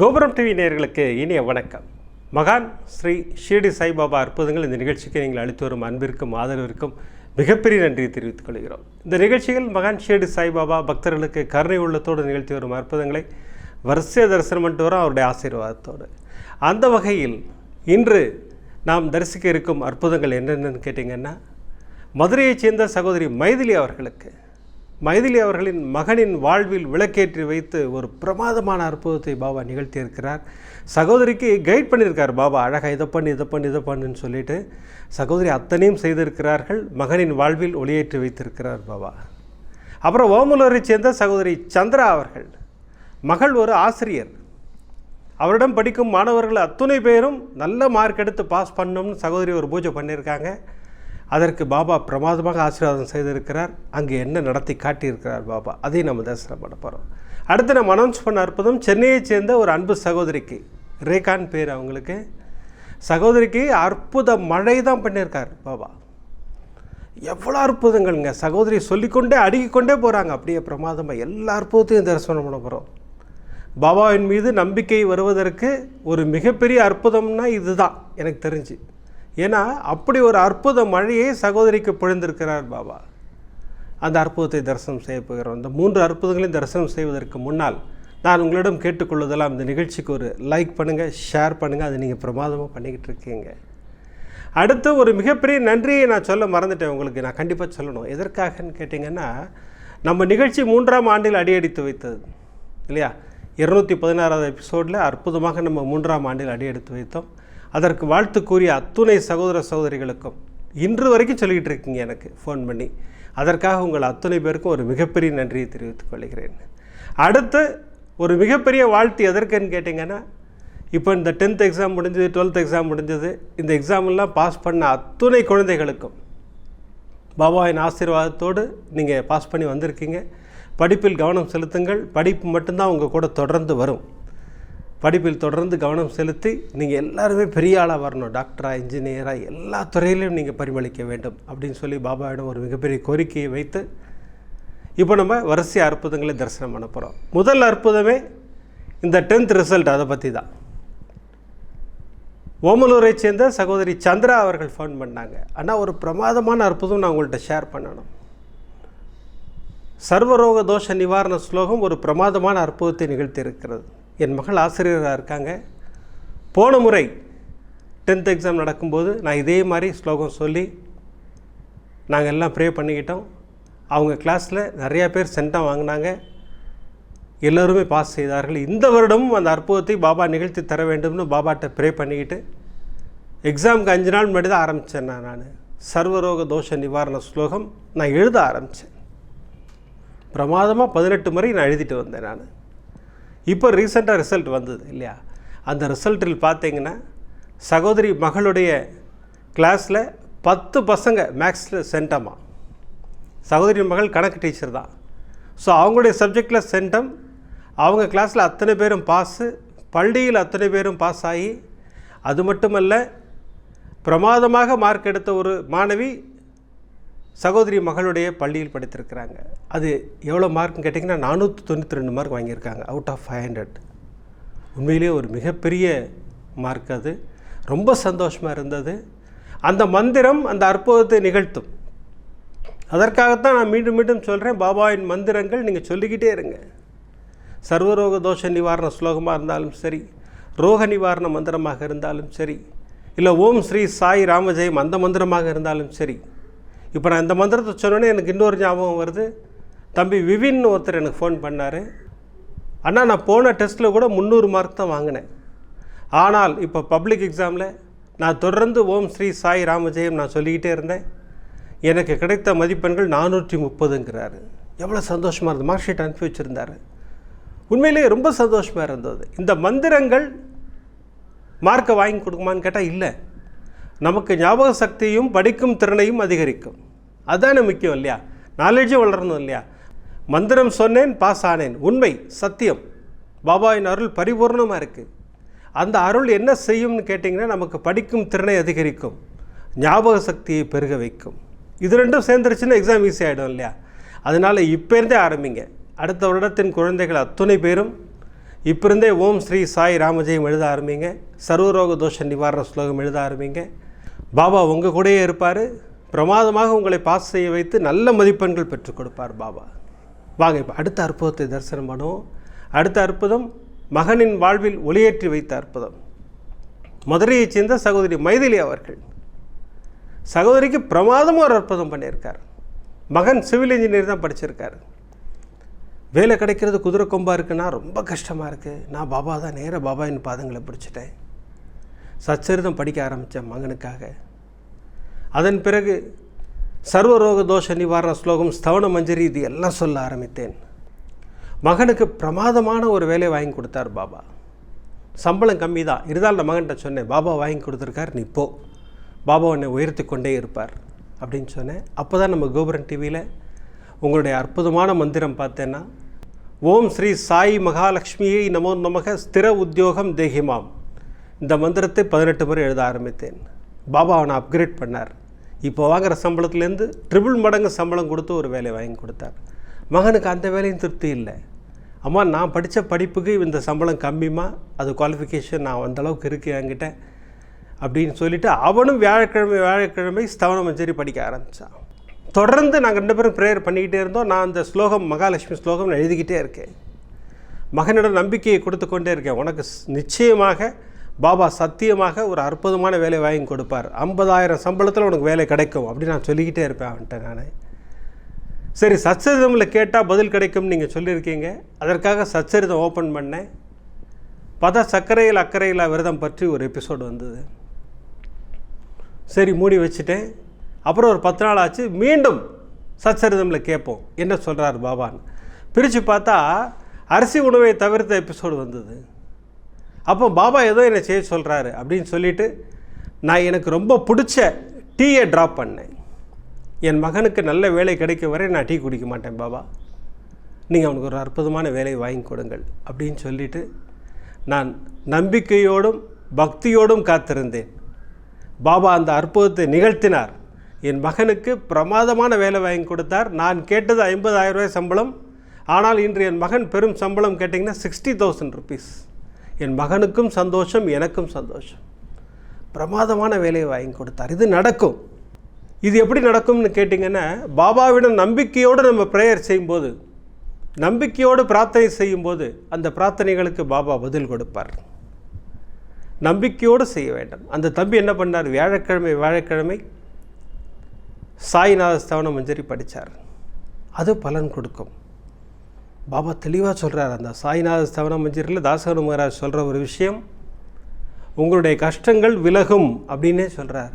கோபுரம் டிவி நேர்களுக்கு இனிய வணக்கம். மகான் ஸ்ரீ ஷீர்டி சாய்பாபா அற்புதங்கள் இந்த நிகழ்ச்சிக்கு நீங்கள் அளித்து வரும் அன்பிற்கும் ஆதரவிற்கும் மிகப்பெரிய நன்றியை தெரிவித்துக் கொள்கிறோம். இந்த நிகழ்ச்சியில் மகான் ஷீர்டி சாய்பாபா பக்தர்களுக்கு கருணை உள்ளத்தோடு நிகழ்த்தி வரும் அற்புதங்களை வரிசை தரிசனம் பண்ணிட்டு வரும் அவருடைய ஆசீர்வாதத்தோடு. அந்த வகையில் இன்று நாம் தரிசிக்க இருக்கும் அற்புதங்கள் என்னென்னு கேட்டிங்கன்னா மதுரையைச் சேர்ந்த சகோதரி மைதிலி அவர்களுக்கு மைதிலி அவர்களின் மகனின் வாழ்வில் விளக்கேற்றி வைத்து ஒரு பிரமாதமான அற்புதத்தை பாபா நிகழ்த்தியிருக்கிறார். சகோதரிக்கு கைட் பண்ணியிருக்கார் பாபா அழகாக இதை பண்ணு இதை பண்ணு இதை பண்ணுன்னு சொல்லிட்டு. சகோதரி அத்தனையும் செய்திருக்கிறார்கள். மகனின் வாழ்வில் ஒளியேற்றி வைத்திருக்கிறார் பாபா. அப்புறம் ஓமலூரை சேர்ந்த சகோதரி சந்திரா அவர்கள். மகள் ஒரு ஆசிரியர். அவரிடம் படிக்கும் மாணவர்கள் அத்துணை பேரும் நல்ல மார்க் எடுத்து பாஸ் பண்ணணும்னு சகோதரி ஒரு பூஜை பண்ணியிருக்காங்க. அதற்கு பாபா பிரமாதமாக ஆசீர்வாதம் செய்திருக்கிறார். அங்கே என்ன நடத்தி காட்டியிருக்கிறார் பாபா? அதையும் நம்ம தரிசனம் பண்ண போகிறோம் அடுத்து நம்ம அனௌன்ஸ் பண்ண அற்புதம் சென்னையைச் சேர்ந்த ஒரு அன்பு சகோதரிக்கு. ரேகான் பேர் அவங்களுக்கு. சகோதரிக்கு அற்புத மழை தான் பண்ணியிருக்கார் பாபா. எவ்வளோ அற்புதங்கள்ங்க. சகோதரி சொல்லிக்கொண்டே அடுக்கிக்கொண்டே போகிறாங்க அப்படியே பிரமாதமாக எல்லா அற்புதத்தையும் தரிசனம் பண்ண போகிறோம் பாபாவின் மீது நம்பிக்கை வருவதற்கு ஒரு மிகப்பெரிய அற்புதம்னா இதுதான். எனக்கு தெரிஞ்சு. ஏன்னா அப்படி ஒரு அற்புத மழையை சகோதரிக்கு பொழிந்திருக்கிறார் பாபா. அந்த அற்புதத்தை தரிசனம் செய்ய போகிறோம். இந்த மூன்று அற்புதங்களையும் தரிசனம் செய்வதற்கு முன்னால் நான் உங்களிடம் கேட்டுக்கொள்வதெல்லாம் இந்த நிகழ்ச்சிக்கு ஒரு லைக் பண்ணுங்கள் ஷேர் பண்ணுங்கள் அதை நீங்கள் பிரமாதமாக பண்ணிக்கிட்டு இருக்கீங்க. அடுத்து ஒரு மிகப்பெரிய நன்றியை நான் சொல்ல மறந்துட்டேன் உங்களுக்கு. நான் கண்டிப்பாக சொல்லணும். எதற்காகன்னு கேட்டிங்கன்னா நம்ம நிகழ்ச்சி மூன்றாம் ஆண்டில் அடியெடுத்து வைத்தது. இல்லையா? இருநூற்றி பதினாறாவது எபிசோடில் அற்புதமாக நம்ம மூன்றாம் ஆண்டில் அடியெடுத்து வைத்தோம். அதற்கு வாழ்த்து கூறிய அத்துணை சகோதர சகோதரிகளுக்கும் இன்று வரைக்கும் சொல்லிக்கிட்டு இருக்கீங்க எனக்கு ஃபோன் பண்ணி. அதற்காக உங்கள் அத்துணை பேருக்கும் ஒரு மிகப்பெரிய நன்றியை தெரிவித்துக் கொள்கிறேன். அடுத்து ஒரு மிகப்பெரிய வாழ்த்து எதற்குன்னு கேட்டிங்கன்னா இப்போ இந்த டென்த் எக்ஸாம் முடிஞ்சது டுவெல்த் எக்ஸாம் முடிஞ்சது இந்த எக்ஸாம்லாம் பாஸ் பண்ண அத்துணை குழந்தைகளுக்கும் பாபாவின் ஆசீர்வாதத்தோடு நீங்கள் பாஸ் பண்ணி வந்திருக்கீங்க. படிப்பில் கவனம் செலுத்துங்கள். படிப்பு மட்டும்தான் உங்கள் கூட தொடர்ந்து வரும். படிப்பில் தொடர்ந்து கவனம் செலுத்தி நீங்கள் எல்லாருமே பெரிய ஆளாக வரணும். டாக்டராக இன்ஜினியராக எல்லா துறையிலையும் நீங்கள் பரிமளிக்க வேண்டும் அப்படின்னு சொல்லி பாபாவிடம் ஒரு மிகப்பெரிய கோரிக்கையை வைத்து இப்போ நம்ம வரிசை அற்புதங்களை தரிசனம் பண்ண போகிறோம் முதல் அற்புதமே இந்த டென்த் ரிசல்ட் அதை பற்றி தான். ஓமலூரை சேர்ந்த சகோதரி சந்திரா அவர்கள் ஃபோன் பண்ணாங்க. ஆனால் ஒரு பிரமாதமான அற்புதம் நான் உங்கள்கிட்ட ஷேர் பண்ணணும். சர்வரோக தோஷ நிவாரண ஸ்லோகம் ஒரு பிரமாதமான அற்புதத்தை நிகழ்த்தியிருக்கிறது. என் மகள் ஆசிரியராக இருக்காங்க. போன முறை டென்த் எக்ஸாம் நடக்கும்போது நான் இதே மாதிரி ஸ்லோகம் சொல்லி நாங்கள் எல்லாம் ப்ரே பண்ணிக்கிட்டோம். அவங்க கிளாஸில் நிறையா பேர் சென்டம் வாங்கினாங்க. எல்லோருமே பாஸ் செய்தார்கள். இந்த வருடமும் அந்த அற்புதத்தை பாபா நிகழ்த்தி தர வேண்டும்னு பாபாட்ட ப்ரே பண்ணிக்கிட்டு எக்ஸாமுக்கு அஞ்சு நாள் முன்னாடி தான் ஆரம்பித்தேன் நான் நான். சர்வரோக தோஷ நிவாரண ஸ்லோகம் நான் எழுத ஆரம்பித்தேன் பிரமாதமாக பதினெட்டு முறை நான் எழுதிட்டு வந்தேன் நான். இப்போ ரீசெண்டாக ரிசல்ட் வந்தது இல்லையா? அந்த ரிசல்ட்டில் பார்த்தீங்கன்னா சகோதரி மகளுடைய கிளாஸில் பத்து பசங்க மேக்ஸில் சென்டமா சகோதரி மகள் கணக்கு டீச்சர் தான். ஸோ அவங்களுடைய சப்ஜெக்டில் சென்டம் அவங்க கிளாஸில் அத்தனை பேரும் பாஸு பள்ளியில் அத்தனை பேரும் பாஸ் ஆகி அது மட்டுமல்ல பிரமாதமாக மார்க் எடுத்த ஒரு மாணவி சகோதரி மகளுடைய பள்ளியில் படித்திருக்கிறாங்க. அது எவ்வளோ மார்க்னு கேட்டிங்கன்னா நானூற்றி தொண்ணூற்றி ரெண்டு மார்க் வாங்கியிருக்காங்க. அவுட் ஆஃப் ஃபைவ் ஹண்ட்ரட் உண்மையிலே ஒரு மிகப்பெரிய மார்க் அது. ரொம்ப சந்தோஷமாக இருந்தது. அந்த மந்திரம் அந்த அற்புதத்தை நிகழ்த்தும். அதற்காகத்தான் நான் மீண்டும் மீண்டும் சொல்கிறேன் பாபாவின் மந்திரங்கள் நீங்கள் சொல்லிக்கிட்டே இருங்க. சர்வரோக தோஷ நிவாரண ஸ்லோகமாக இருந்தாலும் சரி ரோக நிவாரண மந்திரமாக இருந்தாலும் சரி இல்லை ஓம் ஸ்ரீ சாய் ராமஜெயம் அந்த மந்திரமாக இருந்தாலும் சரி இப்போ நான் இந்த மந்திரத்தை சொன்னோன்னே எனக்கு இன்னொரு ஞாபகம் வருது. தம்பி விவின் ஒருத்தர் எனக்கு ஃபோன் பண்ணார். அண்ணா நான் போன டெஸ்ட்டில் கூட முந்நூறு மார்க் தான் வாங்கினேன். ஆனால் இப்போ பப்ளிக் எக்ஸாமில் நான் தொடர்ந்து ஓம் ஸ்ரீ சாய் ராமஜெயம் நான் சொல்லிக்கிட்டே இருந்தேன். எனக்கு கிடைத்த மதிப்பெண்கள் நானூற்றி முப்பதுங்கிறாரு எவ்வளோ சந்தோஷமாக இருந்தது. மார்க் ஷீட் அனுப்பி வச்சுருந்தாரு. உண்மையிலேயே ரொம்ப சந்தோஷமாக இருந்தது. இந்த மந்திரங்கள் மார்க்கை வாங்கி கொடுக்குமான்னு கேட்டால் இல்லை. நமக்கு ஞாபக சக்தியும் படிக்கும் திறனையும் அதிகரிக்கும். அதுதானே முக்கியம் இல்லையா? நாலேஜும் வளரணும் இல்லையா? மந்திரம் சொன்னேன் பாஸ் ஆனேன். உண்மை சத்தியம். பாபாவின் அருள் பரிபூர்ணமாக இருக்குது அந்த அருள் என்ன செய்யும்னு கேட்டிங்கன்னா நமக்கு படிக்கும் திறனை அதிகரிக்கும். ஞாபக சக்தியை பெருக வைக்கும். இது ரெண்டும் சேர்ந்துருச்சுன்னா எக்ஸாம் ஈஸி ஆகிடும் இல்லையா? அதனால் இப்போ இருந்தே ஆரம்பிங்க. அடுத்த வருடத்தின் குழந்தைகள் அத்துணை பேரும். இப்போ இருந்தே ஓம் ஸ்ரீ சாய் ராமஜெயம் எழுத ஆரம்பிங்க. சர்வரோக தோஷ நிவாரண ஸ்லோகம் எழுத ஆரம்பிங்க. பாபா உங்கள் கூடயே இருப்பார். பிரமாதமாக உங்களை பாஸ் செய்ய வைத்து நல்ல மதிப்பெண்கள் பெற்றுக் கொடுப்பார் பாபா. வாங்க இப்போ அடுத்த அற்புதத்தை தரிசனம் பண்ணுவோம். அடுத்த அற்புதம் மகனின் வாழ்வில் ஒளியேற்றி வைத்த அற்புதம். மதுரையைச் சேர்ந்த சகோதரி மைதிலி அவர்கள். சகோதரிக்கு பிரமாதமாக ஒரு அற்புதம் பண்ணியிருக்கார். மகன் சிவில் இன்ஜினியர் தான் படிச்சிருக்காரு. வேலை கிடைக்கிறது குதிரை கொம்பா இருக்குன்னா ரொம்ப கஷ்டமாக இருக்குது நான் பாபா தான் நேராக பாபாவின் பாதங்களை பிடிச்சிட்டேன். சச்சரிதம் படிக்க ஆரம்பித்தேன் மகனுக்காக. அதன் பிறகு சர்வரோக தோஷ நிவாரண ஸ்லோகம் ஸ்தவன மஞ்சரி இது எல்லாம் சொல்ல ஆரம்பித்தேன். மகனுக்கு பிரமாதமான ஒரு வேலையை வாங்கி கொடுத்தார் பாபா. சம்பளம் கம்மி தான். இருந்தாலும் நான் மகன்கிட்ட சொன்னேன் பாபா வாங்கி கொடுத்துருக்கார் நீ போ. பாபா உன்னை உயர்த்தி கொண்டே இருப்பார். அப்படின்னு சொன்னேன். அப்போ தான் நம்ம கோபுரன் டிவியில் உங்களுடைய அற்புதமான மந்திரம் பார்த்தேன்னா ஓம் ஸ்ரீ சாய் மகாலட்சுமியை நமோ நமக ஸ்திர உத்தியோகம் தேகிமாம் இந்த மந்திரத்தை பதினெட்டு முறை எழுத ஆரம்பித்தேன். பாபா அவனை அப்கிரேட் பண்ணார். இப்போ வாங்குற சம்பளத்துலேருந்து ட்ரிபிள் மடங்கு சம்பளம் கொடுத்து ஒரு வேலையை வாங்கி கொடுத்தார். மகனுக்கு அந்த வேலையும் திருப்தி இல்லை. அம்மா நான் படித்த படிப்புக்கு இந்த சம்பளம் கம்மிமா அது குவாலிஃபிகேஷன் நான் அந்தளவுக்கு இருக்குது இருக்கு என்கிட்ட அப்படின்னு சொல்லிவிட்டு அவனும் வியாழக்கிழமை வியாழக்கிழமை ஸ்தவன மஞ்சரி படிக்க ஆரம்பித்தான் தொடர்ந்து நாங்கள் ரெண்டு பேரும் ப்ரேயர் பண்ணிக்கிட்டே இருந்தோம். நான் அந்த ஸ்லோகம் மகாலட்சுமி ஸ்லோகம் எழுதிக்கிட்டே இருக்கேன். மகனிடம் நம்பிக்கையை கொடுத்து கொண்டே இருக்கேன். உனக்கு நிச்சயமாக பாபா சத்தியமாக ஒரு அற்புதமான வேலை வாங்கி கொடுப்பார். ஐம்பதாயிரம் சம்பளத்தில் உனக்கு வேலை கிடைக்கும் அப்படின்னு நான் சொல்லிக்கிட்டே இருப்பேன் அவன்கிட்ட நான். சரி சச்சரிதமில் கேட்டால் பதில் கிடைக்கும்னு நீங்கள் சொல்லியிருக்கீங்க. அதற்காக சச்சரிதம் ஓப்பன் பண்ணேன். பத சர்க்கரையில் அக்கறையில் விரதம் பற்றி ஒரு எபிசோடு வந்தது. சரி மூடி வச்சுட்டேன். அப்புறம் ஒரு பத்து நாள் ஆச்சு. மீண்டும் சச்சரிதமில் கேட்போம். என்ன சொல்கிறார் பாபான்னு. பிரித்து பார்த்தா அரிசி உணவை தவிர்த்த எபிசோடு வந்தது. அப்போ பாபா ஏதோ என்னை செய்ய சொல்கிறாரு அப்படின்னு சொல்லிட்டு நான் எனக்கு ரொம்ப பிடிச்ச டீயை ட்ராப் பண்ணேன். என் மகனுக்கு நல்ல வேலை கிடைக்க வரை நான் டீ குடிக்க மாட்டேன் பாபா. நீங்கள் அவனுக்கு ஒரு அற்புதமான வேலையை வாங்கி கொடுங்கள் அப்படின்னு சொல்லிட்டு நான் நம்பிக்கையோடும் பக்தியோடும் காத்திருந்தேன். பாபா அந்த அற்புதத்தை நிகழ்த்தினார். என் மகனுக்கு பிரமாதமான வேலை வாங்கி கொடுத்தார். நான் கேட்டது 50000 ரூபாய் சம்பளம். ஆனால் இன்று என் மகன் பெரும் சம்பளம் கேட்டிங்கன்னா சிக்ஸ்டி தௌசண்ட் ருபீஸ் என் மகனுக்கும் சந்தோஷம் எனக்கும் சந்தோஷம். பிரமாதமான வேலையை வாங்கி கொடுத்தார். இது நடக்கும். இது எப்படி நடக்கும்னு கேட்டிங்கன்னா பாபாவிடம் நம்பிக்கையோடு நம்ம ப்ரேயர் செய்யும்போது நம்பிக்கையோடு பிரார்த்தனை செய்யும்போது அந்த பிரார்த்தனைகளுக்கு பாபா பதில் கொடுப்பார். நம்பிக்கையோடு செய்ய வேண்டும். அந்த தம்பி என்ன பண்ணார்? வியாழக்கிழமை வியாழக்கிழமை சாய்நாத ஸ்தவன மஞ்சரி படித்தார் அது பலன் கொடுக்கும். பாபா தெளிவாக சொல்கிறார் அந்த சாய்நாத ஸ்தவன மஞ்சரியில் தாசகனு மகாராஜ் சொல்கிற ஒரு விஷயம் உங்களுடைய கஷ்டங்கள் விலகும் அப்படின்னே சொல்கிறார்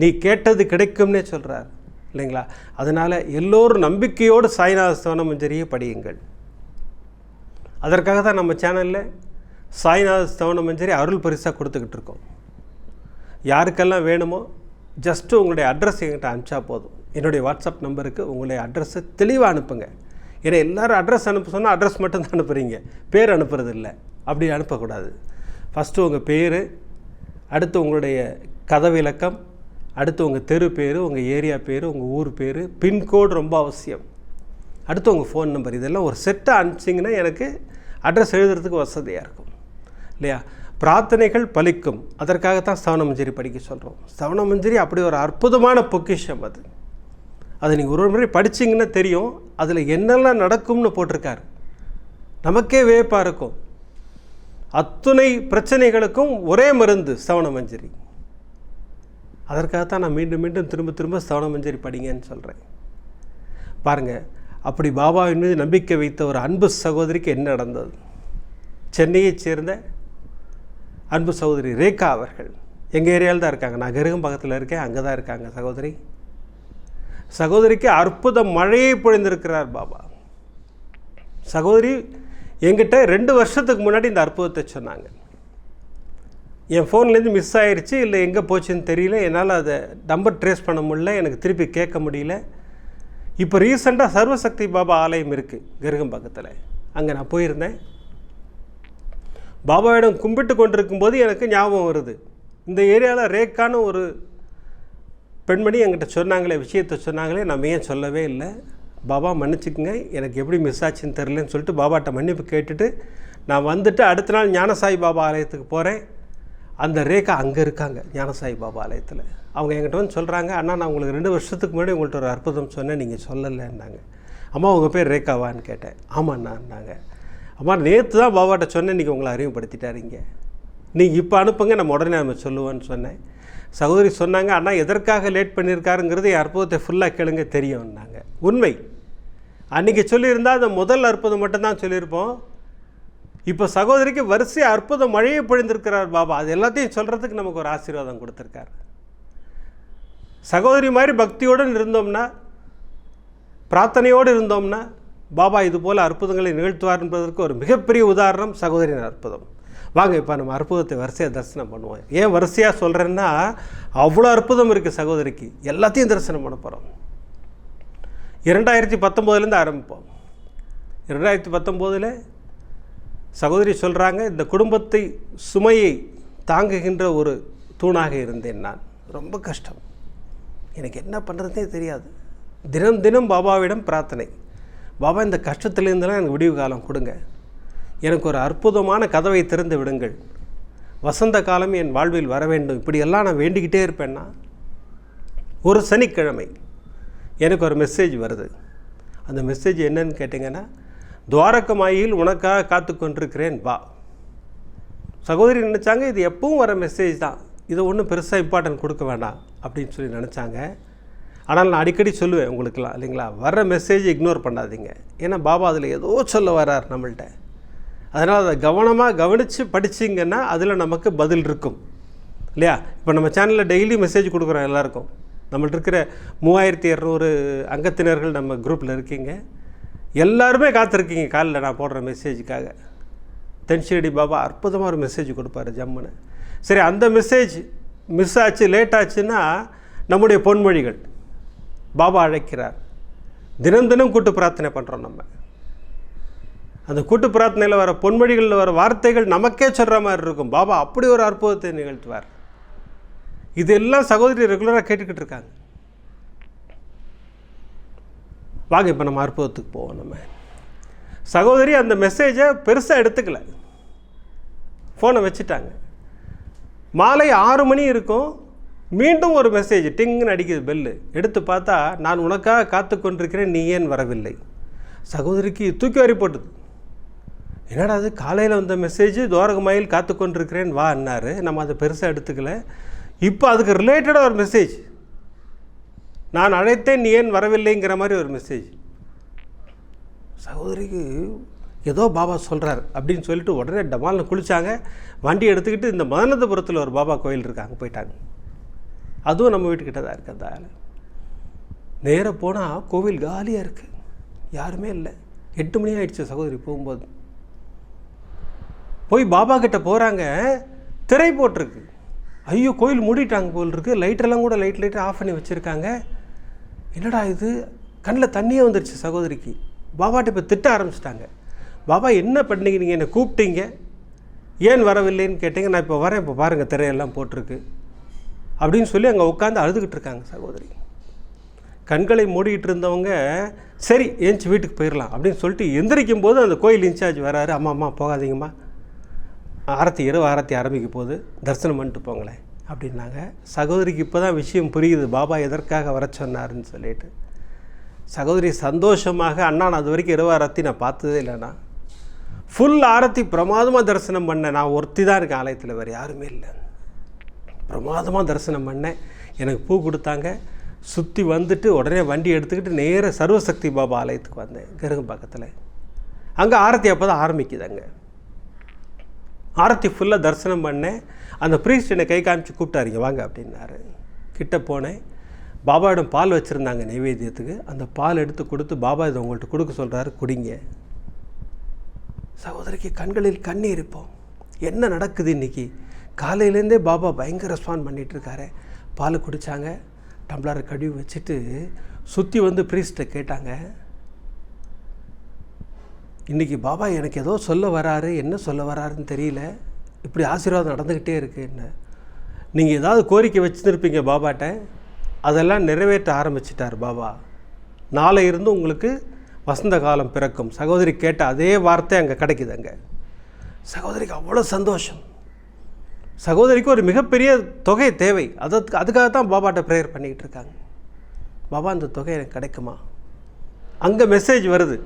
நீ கேட்டது கிடைக்கும்னே சொல்கிறார் இல்லைங்களா? அதனால் எல்லோரும் நம்பிக்கையோடு சாய்நாத ஸ்தவன மஞ்சரியை படியுங்கள். அதற்காக தான் நம்ம சேனலில் சாய்நாத ஸ்தவன மஞ்சரி அருள் பரிசாக கொடுத்துக்கிட்டு இருக்கோம். யாருக்கெல்லாம் வேணுமோ ஜஸ்ட்டு உங்களுடைய அட்ரஸ் என்கிட்ட அனுப்பிச்சா போதும். என்னுடைய வாட்ஸ்அப் நம்பருக்கு உங்களுடைய அட்ரஸை தெளிவாக அனுப்புங்கள் ஏன்னா எல்லாரும் அட்ரஸ் அனுப்ப சொன்னால் அட்ரஸ் மட்டும் தான் அனுப்புகிறீங்க பேர் அனுப்புறது இல்லை அப்படி அனுப்பக்கூடாது. ஃபஸ்ட்டு உங்கள் பேர் அடுத்து உங்களுடைய கதவிலக்கம் அடுத்து உங்கள் தெரு பேர் உங்கள் ஏரியா பேர் உங்கள் ஊர் பேர் பின்கோடு ரொம்ப அவசியம். அடுத்து உங்கள் ஃபோன் நம்பர் இதெல்லாம் ஒரு செட்டாக அனுப்பிச்சிங்கன்னா எனக்கு அட்ரஸ் எழுதுறதுக்கு வசதியாக இருக்கும். இல்லையா? பிரார்த்தனைகள் பலிக்கும். அதற்காகத்தான் சவணமஞ்சரி படிக்க சொல்கிறோம் சவணமஞ்சரி அப்படி ஒரு அற்புதமான பொக்கிஷம் அது. அதை நீங்கள் ஒரு ஒரு முறை படிச்சிங்கன்னா தெரியும். அதில் என்னெல்லாம் நடக்கும்னு போட்டிருக்காரு. நமக்கே வேப்பாக இருக்கும். அத்துணை பிரச்சனைகளுக்கும் ஒரே மருந்து சவண மஞ்சரி. அதற்காகத்தான் நான் மீண்டும் மீண்டும் திரும்ப திரும்ப சவண மஞ்சரி படிங்கன்னு சொல்கிறேன் பாருங்கள் அப்படி பாபாவின் மீது நம்பிக்கை வைத்த ஒரு அன்பு சகோதரிக்கு என்ன நடந்தது? சென்னையைச் சேர்ந்த அன்பு சகோதரி ரேகா அவர்கள். எங்கள் ஏரியாவில் தான் இருக்காங்க. நான் கருகம் பக்கத்தில் இருக்கேன். அங்கே தான் இருக்காங்க சகோதரி. சகோதரிக்கு அற்புத மழையை பொழிந்திருக்கிறார் பாபா. சகோதரி என்கிட்ட ரெண்டு வருஷத்துக்கு முன்னாடி இந்த அற்புதத்தை சொன்னாங்க. என் ஃபோன்லேருந்து மிஸ் ஆயிருச்சு இல்லை எங்கே போச்சுன்னு தெரியல என்னால் அதை நம்பர் ட்ரேஸ் பண்ண முடியல எனக்கு திருப்பி கேட்க முடியல. இப்போ ரீசெண்டாக சர்வசக்தி பாபா ஆலயம் இருக்குது கருகம் பக்கத்தில். அங்கே நான் போயிருந்தேன். பாபாவிடம் கும்பிட்டு கொண்டிருக்கும்போது எனக்கு ஞாபகம் வருது. இந்த ஏரியாவில் ரேக்கான ஒரு பெண்மணி என்கிட்ட சொன்னாங்களே விஷயத்தை சொன்னாங்களே நம்ம ஏன் சொல்லவே இல்லை? பாபா மன்னிச்சுக்குங்க எனக்கு எப்படி மிஸ் ஆச்சுன்னு தெரிலன்னு சொல்லிட்டு பாபாட்ட மன்னிப்பு கேட்டுட்டு நான் வந்துட்டு அடுத்த நாள் ஞானசாய் பாபா ஆலயத்துக்கு போகிறேன் அந்த ரேகா அங்கே இருக்காங்க ஞானசாய் பாபா ஆலயத்தில். அவங்க என்கிட்ட வந்து சொல்கிறாங்க அண்ணா நான் உங்களுக்கு ரெண்டு வருஷத்துக்கு முன்னாடி உங்கள்கிட்ட ஒரு அற்புதம் சொன்னேன் நீங்கள் சொல்லலைன்னாங்க. அம்மா உங்கள் பேர் ரேகாவான்னு கேட்டேன். ஆமாண்ணான்னாங்க அம்மா நேற்று தான் பாபாட்ட சொன்னேன் இன்றைக்கி உங்களை அறிமுகப்படுத்திட்டாருங்க. நீங்கள் இப்போ அனுப்புங்க நம்ம உடனே நம்ம சொல்லுவோன்னு சொன்னேன். சகோதரி சொன்னாங்க ஆனால் எதற்காக லேட் பண்ணியிருக்காருங்கிறது என் அற்புதத்தை ஃபுல்லாக கேளுங்க தெரியும்னாங்க உண்மை. அன்றைக்கி சொல்லியிருந்தால் அந்த முதல் அற்புதம் மட்டும்தான் சொல்லியிருப்போம். இப்போ சகோதரிக்கு வரிசை அற்புத மழையை பொழிந்திருக்கிறார் பாபா. அது எல்லாத்தையும் சொல்கிறதுக்கு நமக்கு ஒரு ஆசீர்வாதம் கொடுத்துருக்கார். சகோதரி மாதிரி பக்தியோடு இருந்தோம்னா பிரார்த்தனையோடு இருந்தோம்னா பாபா இது போல் அற்புதங்களை நிகழ்த்துவார் என்பதற்கு ஒரு மிகப்பெரிய உதாரணம் சகோதரியின் அற்புதம். வாங்க இப்போ நம்ம அற்புதத்தை வரிசையாக தரிசனம் பண்ணுவோம். ஏன் வரிசையாக சொல்கிறேன்னா அவ்வளோ அற்புதம் இருக்குது சகோதரிக்கு. எல்லாத்தையும் தரிசனம் பண்ண போகிறோம் இரண்டாயிரத்தி பத்தொம்போதுலேருந்து ஆரம்பிப்போம். இரண்டாயிரத்தி பத்தொம்போதில் சகோதரி சொல்கிறாங்க இந்த குடும்பத்தை சுமையை தாங்குகின்ற ஒரு தூணாக இருந்தேன் நான். ரொம்ப கஷ்டம். எனக்கு என்ன பண்ணுறதுனே தெரியாது. தினம் தினம் பாபாவிடம் பிரார்த்தனை. பாபா இந்த கஷ்டத்துலேருந்துலாம் எனக்கு விடிவு காலம் கொடுங்க. எனக்கு ஒரு அற்புதமான கதவை திறந்து விடுங்கள். வசந்த காலம் என் வாழ்வில் வர வேண்டும். இப்படியெல்லாம் நான் வேண்டிக்கிட்டே இருப்பேன்னா ஒரு சனிக்கிழமை எனக்கு ஒரு மெசேஜ் வருது. அந்த மெசேஜ் என்னன்னு கேட்டிங்கன்னா துவாரகமாயில் உனக்காக காத்து கொண்டிருக்கிறேன் வா. சகோதரி நினச்சாங்க இது எப்பவும் வர மெசேஜ் தான். இதை ஒன்றும் பெருசாக இம்பார்ட்டன்ட் கொடுக்க வேண்டாம் அப்படின்னு சொல்லி நினச்சாங்க. ஆனால் நான் அடிக்கடி சொல்லுவேன் உங்களுக்கெல்லாம் இல்லைங்களா? வர்ற மெசேஜ் இக்னோர் பண்ணாதீங்க. ஏன்னா பாபா அதில் ஏதோ சொல்ல வரார் நம்மள்கிட்ட அதனால் அதை கவனமாக கவனித்து படிச்சிங்கன்னா அதில் நமக்கு பதில் இருக்கும். இல்லையா? இப்போ நம்ம சேனலில் டெய்லி மெசேஜ் கொடுக்குறோம் எல்லாருக்கும். நம்மள்ட்ட இருக்கிற மூவாயிரத்தி இரநூறு அங்கத்தினர்கள் நம்ம குரூப்பில் இருக்கீங்க. எல்லாருமே காத்திருக்கீங்க. காலில் நான் போடுற மெசேஜுக்காக தென்ஷேடி பாபா அற்புதமாக ஒரு மெசேஜ் கொடுப்பாரு ஜம்முன்னு. சரி அந்த மெசேஜ் மிஸ் ஆச்சு லேட் ஆச்சுன்னா நம்முடைய பொன்மொழிகள் பாபா அழைக்கிறார். தினம் தினம் கூட்டு பிரார்த்தனை பண்ணுறோம் நம்ம. அந்த கூட்டு பிரார்த்தனையில் வர பொன்மொழிகளில் வர வார்த்தைகள் நமக்கே சொல்கிற மாதிரி இருக்கும். பாபா அப்படி ஒரு அற்புதத்தை நிகழ்த்துவார். இதெல்லாம் சகோதரி ரெகுலராக கேட்டுக்கிட்டு இருக்காங்க. வாங்க இப்போ நம்ம அற்புதத்துக்கு போவோம் நம்ம. சகோதரி அந்த மெசேஜை பெருசாக எடுத்துக்கல. ஃபோனை வச்சுட்டாங்க. மாலை ஆறு மணி இருக்கும். மீண்டும் ஒரு மெசேஜ் டிங்குன்னு அடிக்குது பெல்லு எடுத்து பார்த்தா நான் உனக்காக காத்து கொண்டிருக்கிறேன் நீ ஏன் வரவில்லை? சகோதரிக்கு தூக்கி வாரி போட்டுது. என்னடா அது? காலையில் வந்த மெசேஜ் துவாரகமாயில் காத்து கொண்டிருக்கிறேன் வா என்னாரு நம்ம அதை பெருசாக எடுத்துக்கல. இப்போ அதுக்கு ரிலேட்டடாக ஒரு மெசேஜ் நான் அழைத்தேன் நீ ஏன் வரவில்லைங்கிற மாதிரி ஒரு மெசேஜ் சகோதரிக்கு ஏதோ பாபா சொல்கிறார் அப்படின்னு சொல்லிட்டு உடனே டமால்னு குளித்தாங்க வண்டி எடுத்துக்கிட்டு இந்த மதனந்தபுரத்தில் ஒரு பாபா கோயில் இருக்காங்க அங்கே போயிட்டாங்க. அதுவும் நம்ம வீட்டுக்கிட்ட தான் இருக்குது அந்த ஆள். நேராக போனால் கோவில் காலியாக இருக்குது யாருமே இல்லை. எட்டு மணி ஆகிடுச்சு சகோதரி போகும்போது. போய் பாபா கிட்ட போகிறாங்க திரை போட்டிருக்கு. ஐயோ கோயில் மூடிட்டாங்க போல் இருக்கு. லைட்டெல்லாம் கூட லைட் லைட்டாக ஆஃப் பண்ணி வச்சுருக்காங்க. என்னடா இது? கண்ணில் தண்ணியே வந்துருச்சு சகோதரிக்கு. பாபாட்ட இப்போ திட்ட ஆரம்பிச்சிட்டாங்க. பாபா என்ன பண்ணீங்க? நீங்கள் என்னை கூப்பிட்டீங்க. ஏன் வரவில்லைன்னு கேட்டீங்க. நான் இப்போ வரேன். இப்போ பாருங்கள் திரையெல்லாம் போட்டிருக்கு. அப்படின்னு சொல்லி அங்கே உட்காந்து அழுதுகிட்டு இருக்காங்க சகோதரி. கண்களை மூடிக்கிட்டு இருந்தவங்க சரி ஏஞ்சி வீட்டுக்கு போயிடலாம் அப்படின்னு சொல்லிட்டு எந்திரிக்கும் போது அந்த கோயில் இன்சார்ஜ் வராரு. அம்மா அம்மா போகாதீங்கம்மா. ஆரத்தி இரவு ஆரத்தி ஆரம்பிக்க போது தரிசனம் பண்ணிட்டு போங்களேன் அப்படின்னாங்க. சகோதரிக்கு இப்போ தான் விஷயம் புரியுது. பாபா எதற்காக வர சொன்னார்ன்னு சொல்லிட்டு. சகோதரி சந்தோஷமாக அண்ணா நான் அது வரைக்கும் இரவு ஆரத்தி நான் பார்த்ததே இல்லைண்ணா ஃபுல் ஆரத்தி பிரமாதமாக தரிசனம் பண்ணேன். நான் ஒருத்தி தான் இருக்கேன். ஆலயத்தில் வேறு யாருமே இல்லை. பிரமாதமாக தரிசனம் பண்ணேன். எனக்கு பூ கொடுத்தாங்க. சுற்றி வந்துட்டு உடனே வண்டி எடுத்துக்கிட்டு நேராக சர்வசக்தி பாபா ஆலயத்துக்கு வந்தேன். கருங்க பக்கத்தில். அங்கே ஆரத்தி அப்போ தான் ஆரம்பிக்குது அங்கே. ஆரத்தி ஃபுல்லாக தரிசனம் பண்ணேன். அந்த ப்ரீஸ்ட் என்னை கை காமிச்சு கூப்பிட்டாருங்க வாங்க அப்படின்னாரு. கிட்ட போனேன். பாபாவிடம் பால் வச்சுருந்தாங்க நைவேத்தியத்துக்கு. அந்த பால் எடுத்து கொடுத்து பாபா இதை உங்கள்கிட்ட கொடுக்க சொல்கிறாரு குடிங்க. சகோதரிக்கு கண்களில் கண்ணீர் இருப்போம் என்ன நடக்குது இன்றைக்கி காலையிலேருந்தே பாபா பயங்கர ரெஸ்பாண்ட் பண்ணிகிட்டு இருக்காரு பால் குடித்தாங்க டம்ளரை கழுவி வச்சுட்டு சுற்றி வந்து ப்ரீஸ்ட்டை கேட்டாங்க. இன்றைக்கி பாபா எனக்கு ஏதோ சொல்ல வராரு என்ன சொல்ல வராருன்னு தெரியல. இப்படி ஆசீர்வாதம் நடந்துக்கிட்டே இருக்குது என்ன? நீங்கள் ஏதாவது கோரிக்கை வச்சுருப்பீங்க பாபாட்ட? அதெல்லாம் நிறைவேற்ற ஆரம்பிச்சிட்டார் பாபா. நாளை இருந்து உங்களுக்கு வசந்த காலம் பிறக்கும். சகோதரி கேட்ட அதே வார்த்தை அங்கே கிடைக்குது அங்கே. சகோதரிக்கு அவ்வளோ சந்தோஷம். சகோதரிக்கு ஒரு மிகப்பெரிய தொகை தேவை. அதற்கு அதுக்காக தான் பாபாட்ட ப்ரேயர் பண்ணிக்கிட்டு இருக்காங்க. பாபா அந்த தொகை எனக்கு கிடைக்குமா? அங்கே மெசேஜ் வருது.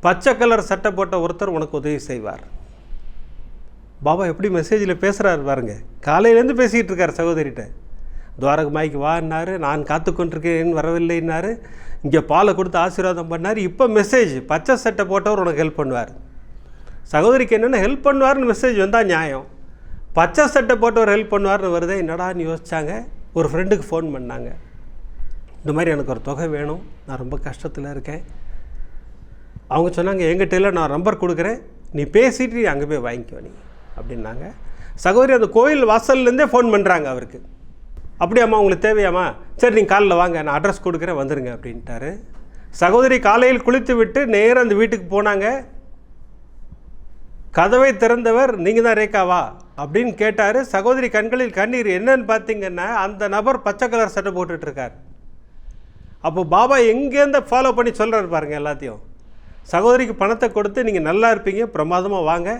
பச்சை கலர் சட்டை போட்ட ஒருத்தர் உனக்கு உதவி செய்வார். பாபா எப்படி மெசேஜில் பேசுகிறாரு பாருங்க. காலையிலேருந்து பேசிக்கிட்டு இருக்கார் சகோதரிகிட்ட. துவாரகமாய்க்கு வான்னாரு நான் காத்து கொண்டிருக்கேன் வரவில்லைன்னாரு. இங்கே பாலை கொடுத்து ஆசீர்வாதம் பண்ணார். இப்போ மெசேஜ் பச்சை சட்டை போட்டவர் உனக்கு ஹெல்ப் பண்ணுவார். சகோதரிக்கு என்னென்ன ஹெல்ப் பண்ணுவார்னு மெசேஜ் வந்தால் நியாயம். பச்சை சட்டை போட்டவர் ஹெல்ப் பண்ணுவார்னு வருதே என்னடான்னு யோசிச்சாங்க? ஒரு ஃப்ரெண்டுக்கு ஃபோன் பண்ணாங்க. இந்த மாதிரி எனக்கு ஒரு தொகை வேணும். நான் ரொம்ப கஷ்டத்தில் இருக்கேன். அவங்க சொன்னாங்க எங்கிட்ட நான் நம்பர் கொடுக்குறேன். நீ பேசிட்டு நீ அங்கே போய் வாங்கிக்கோ நீ. அப்படின்னாங்க. சகோதரி அந்த கோயில் வாசல்லேருந்தே ஃபோன் பண்ணுறாங்க அவருக்கு. அப்படியாம்மா உங்களுக்கு தேவையாம்மா? சரி நீங்கள் காலைல வாங்க நான் அட்ரஸ் கொடுக்குறேன் வந்துடுங்க அப்படின்ட்டாரு. சகோதரி காலையில் குளித்து விட்டு நேராக அந்த வீட்டுக்கு போனாங்க. கதவை திறந்தவர் நீங்கள் தான் ரேக்காவா அப்படின்னு கேட்டார். சகோதரி கண்களில் கண்ணீர். என்னன்னு பார்த்தீங்கன்னா அந்த நபர் பச்சை கலர் சட்டை போட்டுட்ருக்கார் அப்போ பாபா எங்கேருந்து ஃபாலோ பண்ணி சொல்கிறாரு பாருங்கள் எல்லாத்தையும். சகோதரிக்கு பணத்தை கொடுத்து நீங்கள் நல்லா இருப்பீங்க பிரமாதமாக வாங்க.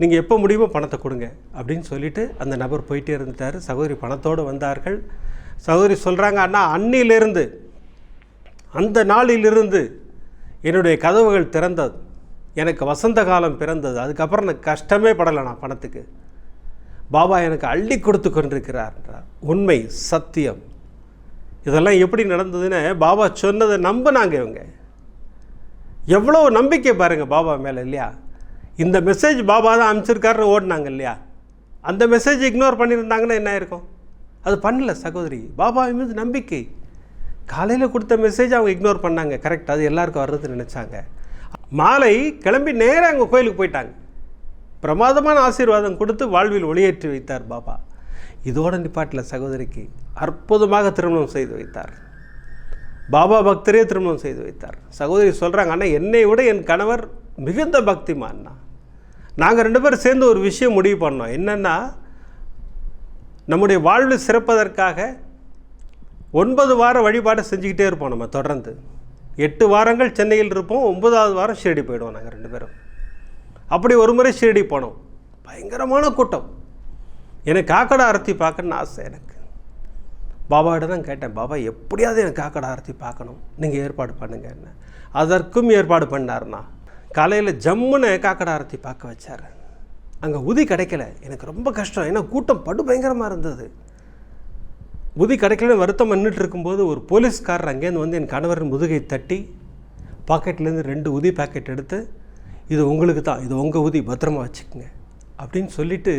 நீங்கள் எப்போ முடியுமோ பணத்தை கொடுங்க அப்படின்னு சொல்லிட்டு அந்த நபர் போயிட்டே இருந்துட்டார். சகோதரி பணத்தோடு வந்தார்கள். சகோதரி சொல்கிறாங்க அண்ணா அன்னியிலிருந்து அந்த நாளிலிருந்து என்னுடைய கதவுகள் திறந்தது. எனக்கு வசந்த காலம் பிறந்தது. அதுக்கப்புறம் எனக்கு கஷ்டமே படலை நான் பணத்துக்கு. பாபா எனக்கு அள்ளி கொடுத்து கொண்டிருக்கிறார் என்றார். உண்மை சத்தியம். இதெல்லாம் எப்படி நடந்ததுன்னு பாபா சொன்னதை நம்பினாங்க இவங்க. எவ்வளோ நம்பிக்கை பாருங்கள் பாபா மேலே இல்லையா? இந்த மெசேஜ் பாபா தான் அனுப்பிச்சிருக்காருன்னு ஓடினாங்க இல்லையா? அந்த மெசேஜ் இக்னோர் பண்ணியிருந்தாங்கன்னா என்ன இருக்கும் அது பண்ணல சகோதரி. பாபா மீது நம்பிக்கை. காலையில் கொடுத்த மெசேஜ் அவங்க இக்னோர் பண்ணாங்க கரெக்ட் அது எல்லாருக்கும் வர்றதுன்னு நினச்சாங்க. மாலை கிளம்பி நேராக அங்கே கோயிலுக்கு போயிட்டாங்க. பிரமாதமான ஆசீர்வாதம் கொடுத்து வாழ்வில் ஒளியேற்றி வைத்தார் பாபா. இதோட நிப்பாட்டில் சகோதரிக்கு அற்புதமாக திருமணம் செய்து வைத்தார். பாபா பக்தரே திருமணம் செய்து வைத்தார். சகோதரி சொல்கிறாங்க அண்ணா என்னை விட என் கணவர் மிகுந்த பக்திமான்னா நாங்கள் ரெண்டு பேரும் சேர்ந்து ஒரு விஷயம் முடிவு பண்ணோம். என்னென்னா நம்முடைய வாழ்வு சிறப்பதற்காக ஒன்பது வார வழிபாடு செஞ்சுக்கிட்டே இருப்போம் நம்ம தொடர்ந்து. எட்டு வாரங்கள் சென்னையில் இருப்போம் ஒன்பதாவது வாரம் ஷிரடி போயிடுவோம் நாங்கள் ரெண்டு பேரும். அப்படி ஒரு முறை ஷிரடி போனோம். பயங்கரமான கூட்டம். எனக்கு காக்கடா ஆரத்தி பார்க்கணுன்னு ஆசை எனக்கு. பாபாவிட தான் கேட்டேன் பாபா எப்படியாவது எனக்கு காக்கடை ஆரத்தி பார்க்கணும். நீங்கள் ஏற்பாடு பண்ணுங்க. என்ன? அதற்கும் ஏற்பாடு பண்ணார்ண்ணா. காலையில் ஜம்முன்னு காக்கடை ஆரத்தி பார்க்க வச்சார். அங்கே உதி கிடைக்கல. எனக்கு ரொம்ப கஷ்டம். ஏன்னா கூட்டம் படு பயங்கரமாக இருந்தது. உதி கிடைக்கலன்னு வருத்தம் நின்றுட்டு இருக்கும்போது ஒரு போலீஸ்காரர் அங்கேருந்து வந்து என் கணவரின் முதுகை தட்டி பாக்கெட்லேருந்து ரெண்டு உதி பாக்கெட் எடுத்து இது உங்களுக்கு தான். இது உங்கள் உதி. பத்திரமா வச்சுக்கோங்க. அப்படின்னு சொல்லிட்டு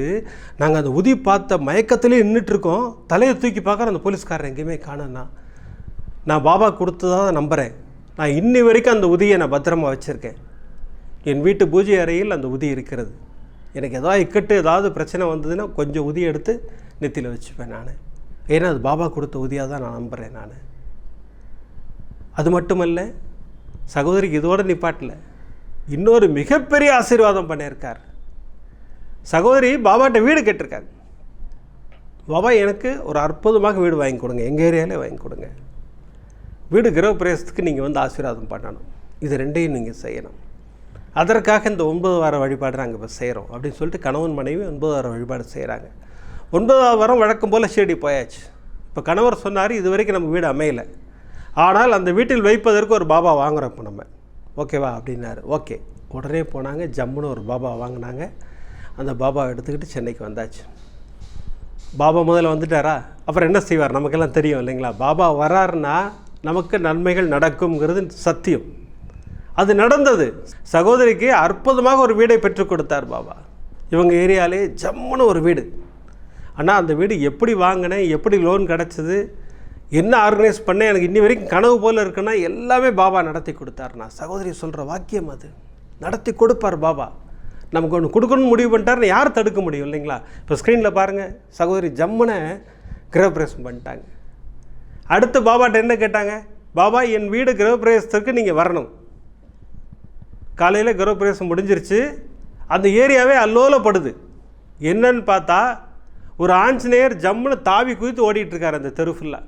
நாங்கள் அந்த உதி பார்த்த மயக்கத்திலே நின்றுட்டுருக்கோம் தலையை தூக்கி பார்க்குற அந்த போலீஸ்காரர் எங்கேயுமே காணனா நான் பாபா கொடுத்ததாக நம்புகிறேன் நான் இன்னி வரைக்கும் அந்த உதியை நான் பத்திரமா வச்சுருக்கேன். என் வீட்டு பூஜை அறையில் அந்த உதி இருக்கிறது. எனக்கு ஏதாவது இக்கட்டு ஏதாவது பிரச்சனை வந்ததுன்னா கொஞ்சம் உதி எடுத்து நெத்தியில் வச்சுப்பேன் நான். ஏன்னா அது பாபா கொடுத்த உதியாக தான் நான் நம்புகிறேன் நான். அது மட்டுமல்ல சகோதரிக்கு இதோடு நிப்பாட்டில். இன்னொரு மிகப்பெரிய ஆசீர்வாதம் பண்ணியிருக்கார். சகோதரி பாபாட்ட வீடு கேட்டிருக்காங்க பாபா எனக்கு ஒரு அற்புதமாக வீடு வாங்கி கொடுங்க. எங்கள் ஏரியாவிலே வாங்கி கொடுங்க. வீடு கிரகப்பிரவேசத்துக்கு நீங்கள் வந்து ஆசீர்வாதம் பண்ணணும். இது ரெண்டையும் நீங்கள் செய்யணும். அதற்காக இந்த ஒன்பது வார வழிபாடு நாங்கள் இப்போ செய்கிறோம் அப்படின்னு சொல்லிட்டு கணவன் மனைவி ஒன்பது வார வழிபாடு செய்கிறாங்க ஒன்பதாவது வாரம் வழக்கம் போல் ஷீரடி போயாச்சு. இப்போ கணவர் சொன்னார் இது வரைக்கும் நம்ம வீடு அமையலை. ஆனால் அந்த வீட்டில் வைப்பதற்கு ஒரு பாபா வாங்குறோம் இப்போ நம்ம. ஓகேவா? அப்படின்னாரு. ஓகே. உடனே போனாங்க ஜம்முன்னு ஒரு பாபா வாங்கினாங்க. அந்த பாபாவை எடுத்துக்கிட்டு சென்னைக்கு வந்தாச்சு. பாபா முதல்ல வந்துட்டாரா? அப்புறம் என்ன செய்வார்? நமக்கெல்லாம் தெரியும் இல்லைங்களா? பாபா வராருன்னா நமக்கு நன்மைகள் நடக்குங்கிறது சத்தியம். அது நடந்தது. சகோதரிக்கு அற்புதமாக ஒரு வீடை பெற்றுக் கொடுத்தார் பாபா. இவங்க ஏரியாலே ஜம்முன்னு ஒரு வீடு. ஆனால் அந்த வீடு எப்படி வாங்கினேன்? எப்படி லோன் கிடச்சிது? என்ன ஆர்கனைஸ் பண்ணேன்? எனக்கு இன்னி வரைக்கும் கனவு போல் இருக்குன்னா எல்லாமே பாபா நடத்தி கொடுத்தாருண்ணா. சகோதரி சொல்கிற வாக்கியம் அது. நடத்தி கொடுப்பார் பாபா. நமக்கு ஒன்று கொடுக்கணும்னு முடிவு பண்ணிட்டாருன்னு யார் தடுக்க முடியும் இல்லைங்களா? இப்போ ஸ்க்ரீனில் பாருங்கள் சகோதரி ஜம்மனை கிரகப்பிரவேசம் பண்ணிட்டாங்க. அடுத்து பாபாட்ட என்ன கேட்டாங்க? பாபா என் வீடு கிரகப்பிரவேசத்திற்கு நீங்கள் வரணும். காலையில் கிரகப்பிரவேசம் முடிஞ்சிருச்சு. அந்த ஏரியாவே அல்லோலப்படுது. என்னன்னு பார்த்தா ஒரு ஆஞ்சநேயர் ஜம்முன்னு தாவி குதித்து ஓடிட்டுருக்கார் அந்த தெரு ஃபுல்லாக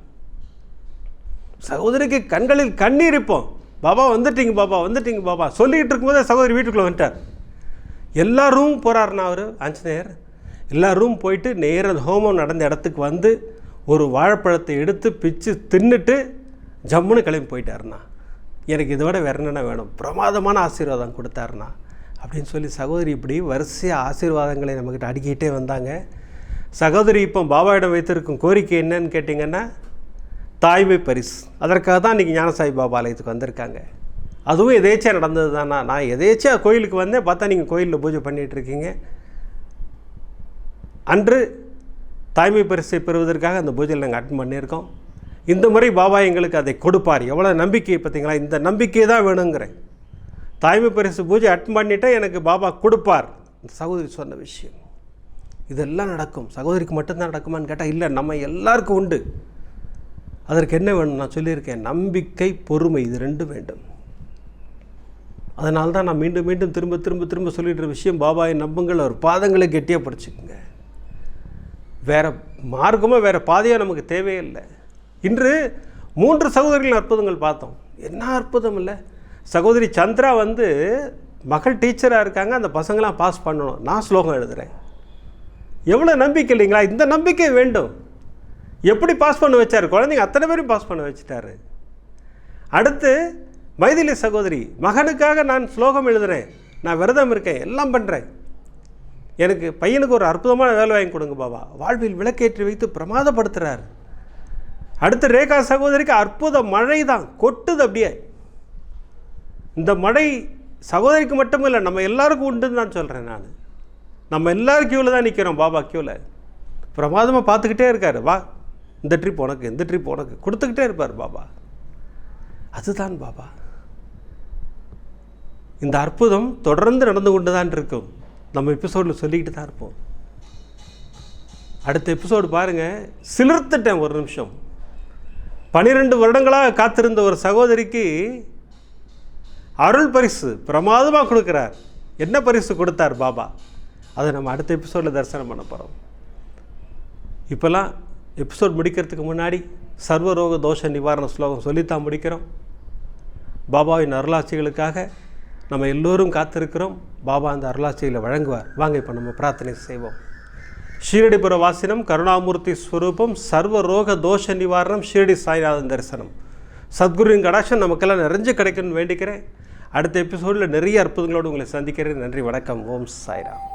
சகோதரிக்கு கண்களில் கண்ணீர் இருப்போம் பாபா வந்துட்டீங்க பாபா வந்துட்டீங்க பாபா. சொல்லிக்கிட்டு இருக்கும்போதே சகோதரி வீட்டுக்குள்ளே வந்துட்டார். எல்லா ரூம் போகிறாருண்ணா அவர் ஆஞ்சநேயர். எல்லா ரூம் போயிட்டு நேர ஹோமம் நடந்த இடத்துக்கு வந்து ஒரு வாழைப்பழத்தை எடுத்து பிச்சு தின்னுட்டு ஜம்முன்னு கிளம்பி போயிட்டாருண்ணா. எனக்கு இதை விட வேற என்னென்ன வேணும்? பிரமாதமான ஆசீர்வாதம் கொடுத்தாருண்ணா. அப்படின்னு சொல்லி சகோதரி இப்படி வரிசையாக ஆசீர்வாதங்களை நம்மக்கிட்ட அடிக்கிட்டே வந்தாங்க. சகோதரி இப்போ பாபாவிடம் வைத்திருக்கும் கோரிக்கை என்னன்னு கேட்டிங்கன்னா தாய்மை பரிசு. அதற்காக தான் இன்றைக்கி ஞானசாய் பாபா ஆலயத்துக்கு வந்திருக்காங்க. அதுவும் எதேச்சியாக நடந்தது தானா நான் எதேச்சியாக கோயிலுக்கு வந்தேன் பார்த்தா நீங்கள் கோயிலில் பூஜை பண்ணிகிட்டு இருக்கீங்க அன்று தாய்மை பரிசை பெறுவதற்காக அந்த பூஜையில் நாங்கள் அட்டன் பண்ணியிருக்கோம். இந்த முறை பாபா எங்களுக்கு அதை கொடுப்பார். எவ்வளோ நம்பிக்கை பார்த்தீங்களா? இந்த நம்பிக்கை தான் வேணுங்கிறேன். தாய்மை பரிசு பூஜை அட்டன் பண்ணிட்டால் எனக்கு பாபா கொடுப்பார். இந்த சகோதரி சொன்ன விஷயம். இதெல்லாம் நடக்கும். சகோதரிக்கு மட்டும்தான் நடக்குமான்னு கேட்டால் இல்லை நம்ம எல்லாருக்கும் உண்டு. அதற்கு என்ன வேணும் நான் சொல்லியிருக்கேன். நம்பிக்கை பொறுமை இது ரெண்டும் வேண்டும். அதனால தான் நான் மீண்டும் மீண்டும் திரும்ப திரும்ப திரும்ப சொல்லிடுற விஷயம் பாபாயை நம்புங்கள் அவர் பாதங்களை கெட்டியாக படிச்சுக்குங்க. வேற மார்க்கமாக வேறு பாதையாக நமக்கு தேவையில்லை. இன்று மூன்று சகோதரிகளின் அற்புதங்கள் பார்த்தோம். என்ன அற்புதம் இல்லை? சகோதரி சந்திரா வந்து மகள் டீச்சராக இருக்காங்க அந்த பசங்களாம் பாஸ் பண்ணணும். நான் ஸ்லோகம் எழுதுகிறேன் எவ்வளோ நம்பிக்கை இல்லைங்களா? இந்த நம்பிக்கை வேண்டும். எப்படி பாஸ் பண்ண வச்சார்? குழந்தைங்க அத்தனை பேரும் பாஸ் பண்ண வச்சுட்டாரு. அடுத்து மைதிலி சகோதரி மகனுக்காக நான் ஸ்லோகம் எழுதுகிறேன் நான் விரதம் இருக்கேன் எல்லாம் பண்ணுறேன் எனக்கு பையனுக்கு ஒரு அற்புதமான வேலை வாங்கி கொடுங்க பாபா. வாழ்வில் விளக்கேற்றி வைத்து பிரமாதப்படுத்துகிறார் அடுத்து ரேகா சகோதரிக்கு அற்புத மழை தான் கொட்டுது அப்படியே. இந்த மழை சகோதரிக்கு மட்டும் இல்லை நம்ம எல்லாருக்கும் உண்டுன்னு தான் சொல்கிறேன் நான். நம்ம எல்லாரும் க்யூவில் தான் நிற்கிறோம் பாபா க்யூவில் பிரமாதமாக பார்த்துக்கிட்டே இருக்கார். வா இந்த ட்ரிப் உனக்கு இந்த ட்ரிப் உனக்கு. கொடுத்துக்கிட்டே இருப்பார் பாபா. அதுதான் பாபா. இந்த அற்புதம் தொடர்ந்து நடந்து கொண்டு தான் இருக்கும். நம்ம எபிசோடில் சொல்லிக்கிட்டு தான் இருப்போம். அடுத்த எபிசோடு பாருங்கள் சிலிர்த்துட்டேன் ஒரு நிமிஷம். பன்னிரெண்டு வருடங்களாக காத்திருந்த ஒரு சகோதரிக்கு அருள் பரிசு பிரமாதமாக கொடுக்குறார். என்ன பரிசு கொடுத்தார் பாபா? அதை நம்ம அடுத்த எபிசோடில் தரிசனம் பண்ண போகிறோம் இப்போல்லாம் எபிசோட் முடிக்கிறதுக்கு முன்னாடி சர்வரோக தோஷ நிவாரண ஸ்லோகம் சொல்லித்தான் முடிக்கிறோம். பாபாவின் அருளாட்சிகளுக்காக நம்ம எல்லோரும் காத்திருக்கிறோம். பாபா அந்த அருளாட்சியில் வழங்குவார். வாங்க இப்போ நம்ம பிரார்த்தனை செய்வோம். ஷீரடிபுர வாசினம் கருணாமூர்த்தி ஸ்வரூபம் சர்வ ரோக தோஷ நிவாரணம் ஷீரடி சாய்நாதன் தரிசனம். சத்குருவின் கடாட்சம் நமக்கெல்லாம் நிறைஞ்சு கிடைக்கும்னு வேண்டிக்கிறேன். அடுத்த எபிசோடில் நிறைய அற்புதங்களோடு உங்களை சந்திக்கிறேன். நன்றி வணக்கம். ஓம் சாய்ராம்.